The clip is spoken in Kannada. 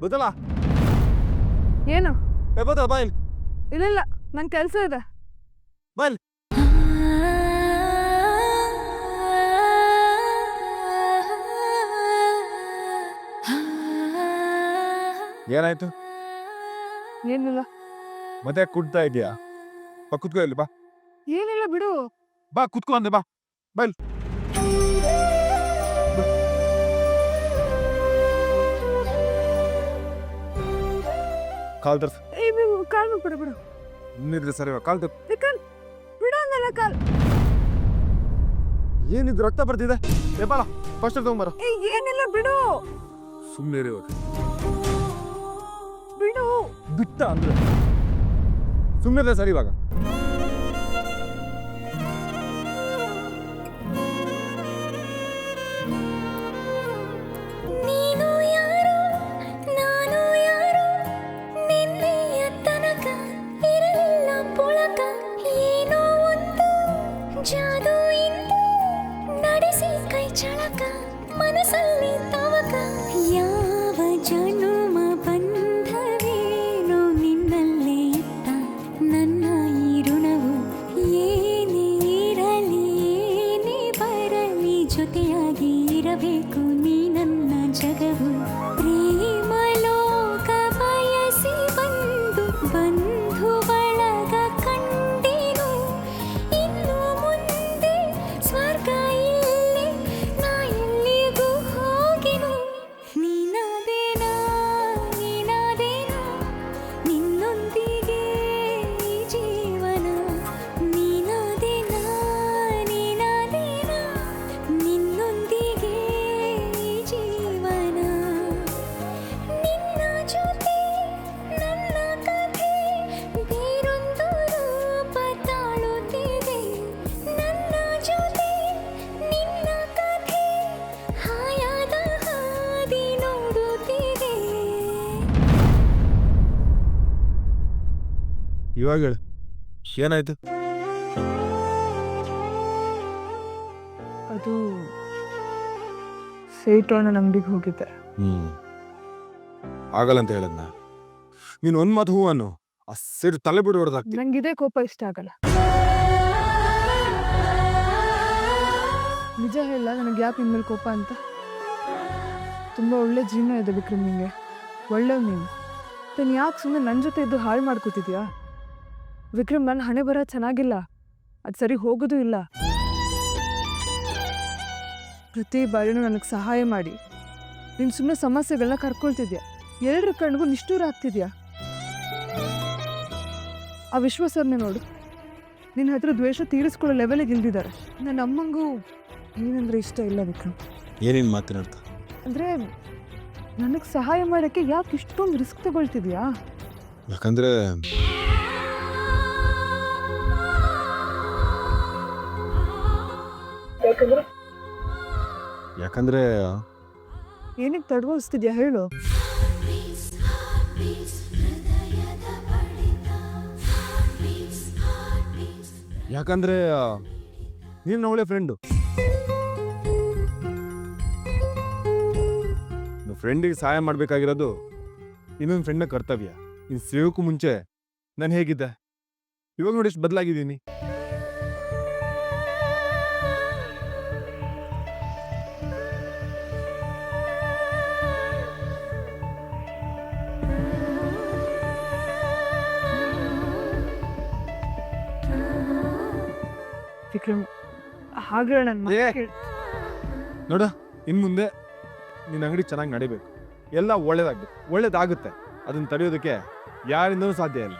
ಗೊತ್ತಲ್ಲ? ಏನು? ಏ ಬತ್ತಲ್ಲ ಬಾ ಇಲ್ಲಿ. ಇಲ್ಲ ಇಲ್ಲ ನಂಗೆ ಕೆಲಸ ಇದೆ. ಬಾ ಇಲ್ಲಿ. ಏನಾಯ್ತು? ಏನಿಲ್ಲ. ಮತ್ತೆ ಕುಡ್ತಾ ಇದೆಯಾ ಬಾ ಕುತ್ಕೋ ಇಲ್ಲಿ ಬಾ. ಏನಿಲ್ಲ ಬಿಡು. ಬಾ ಕುತ್ಕೋ ಅಂದೆ ಬಾ. ಬಾ ಇಲ್ಲಿ. ಕಾಲ್ ತರ್ಸ್ ಏ ನೀವು ಕಾಲ್ ಬಿಡು ಬಿಡು. ನಿನ್ನಿದ್ರೆ ಸರಿ ಬಾ, ಕಾಲ್ ತರ್ ವಿಕಲ್ ಬಿಡು ಅಂದಲ್ಲ ಕಾಲ್. ಏನಿದು ರಕ್ತ ಬರ್ತಿದೆ? ಏ ಬಾಳ ಫಸ್ಟ್ ತಗೊಂಬರ ಏ ಏನಿಲ್ಲ ಬಿಡು. ಸುಮ್ಮನೆ ಇರಿ ಇವಾಗ. ಬಿಡು. ಬಿಟ್ಟ ಅಂದ್ರೆ? ಸುಮ್ಮನೆ ಸರಿ ಇವಾಗ. ಮನಸ್ಸಲ್ಲಿ ತವಕ. ಯಾವ ಜನುಮ ಬಂಧವೇನೋ ನಿನ್ನಲ್ಲೇ ಇತ್ತ. ನನ್ನ ಈ ಋಣವು ಏನೇ ಇರಲಿ, ಏನೇ ಬರಲಿ, ಜೊತೆಯಾಗಿ ಇರಬೇಕು. ನೀ ನನ್ನ ಜಗವು. ಇವಾಗ ಹೇಳು. ಏನಾಯ್ತು? ಅದು ಸೇಟೋಣ ಅಂಗಡಿಗೆ ಹೋಗಿದ್ದೆ. ಹ್ಮ್. ಆಗಲ್ಲ ಅಂತ ಹೇಳದ್ನ? ನೀನು ಒಂದ್ ಮಾತು ಹೂವನ್ನು ಆ ತಲೆ ಬಿಡು ಹೊಡೆದಾಗ್ತಿ ನಂಗೆ ಇದೇ ಕೋಪ ಇಷ್ಟ ಆಗಲ್ಲ. ನಿಜ ಹೇಳ ನನಗೆ ಯಾಕೆ ನಿನ್ ಮೇಲೆ ಕೋಪ ಅಂತ? ತುಂಬಾ ಒಳ್ಳೆ ಜೀವನ ಇದೆ ವಿಕ್ರಮ್ ನಿಂಗೆ ಒಳ್ಳೆವ್ ನೀನು. ನೀನು ಯಾಕೆ ಸುಮ್ಮನೆ ನನ್ನ ಜೊತೆ ಇದ್ದು ಹಾಳು ಮಾಡ್ಕೋತಿದ್ಯಾ? ವಿಕ್ರಮ್ ನನ್ನ ಹಣೆ ಬರ ಚೆನ್ನಾಗಿಲ್ಲ. ಅದು ಸರಿ ಹೋಗೋದು ಇಲ್ಲ. ಪ್ರತಿ ಬಾರಿನೂ ನನಗೆ ಸಹಾಯ ಮಾಡಿ. ನೀನು ಸುಮ್ಮನೆ ಸಮಸ್ಯೆಗಳನ್ನ ಕರ್ಕೊಳ್ತಿದ್ಯಾ? ಎಲ್ಲರ ಕಣ್ಗೂ ನಿಷ್ಠೂರ ಆಗ್ತಿದ್ಯಾ? ಆ ವಿಶ್ವಾಸರ್ನೇ ನೋಡು. ನಿನ್ನ ಹತ್ರ ದ್ವೇಷ ತೀರಿಸ್ಕೊಳ್ಳೋ ಲೆವೆಲಿಗೆ ಇಲ್ದಿದ್ದಾರೆ ನನ್ನ ಅಮ್ಮಂಗೂ ಏನಂದ್ರೆ ಇಷ್ಟ ಇಲ್ಲ ವಿಕ್ರಮ್. ಏನೇನು ಮಾತನಾಡ್ತಾ ಅಂದರೆ ನನಗೆ ಸಹಾಯ ಮಾಡೋಕ್ಕೆ ಯಾಕೆ ಇಷ್ಟೊಂದು ರಿಸ್ಕ್ ತಗೊಳ್ತಿದ್ಯಾ? ಯಾಕಂದ್ರೆ ಯಾಕಂದ್ರೆ? ಏನಕ್ಕೆ ತಡವಳಿಸ್ತಿದ್ಯಾ ಹೇಳು. ಯಾಕಂದ್ರೆ ನೀನು ಒಳ್ಳೆ ಫ್ರೆಂಡು ಫ್ರೆಂಡಿಗೆ ಸಹಾಯ ಮಾಡಬೇಕಾಗಿರೋದು ಇನ್ನೊಂದು ಫ್ರೆಂಡ್ನ ಕರ್ತವ್ಯ. ನೀನು ಸಿಗೋಕ್ಕೂ ಮುಂಚೆ ನಾನು ಹೇಗಿದ್ದೆ ಇವಾಗ ನೋಡಿ ಎಷ್ಟು ಬದಲಾಗಿದ್ದೀನಿ. ವಿಕ್ರಮ್ ಹಾಗೆ ನನ್ನ ಏ. ನೋಡ ಇನ್ನು ಮುಂದೆ ನಿನ್ನ ಅಂಗಡಿ ಚೆನ್ನಾಗಿ ನಡಿಬೇಕು. ಎಲ್ಲ ಒಳ್ಳೇದಾಗ್ಬೇಕು. ಒಳ್ಳೇದಾಗುತ್ತೆ. ಅದನ್ನ ತಡೆಯೋದಕ್ಕೆ ಯಾರಿಂದನೂ ಸಾಧ್ಯ ಇಲ್ಲ.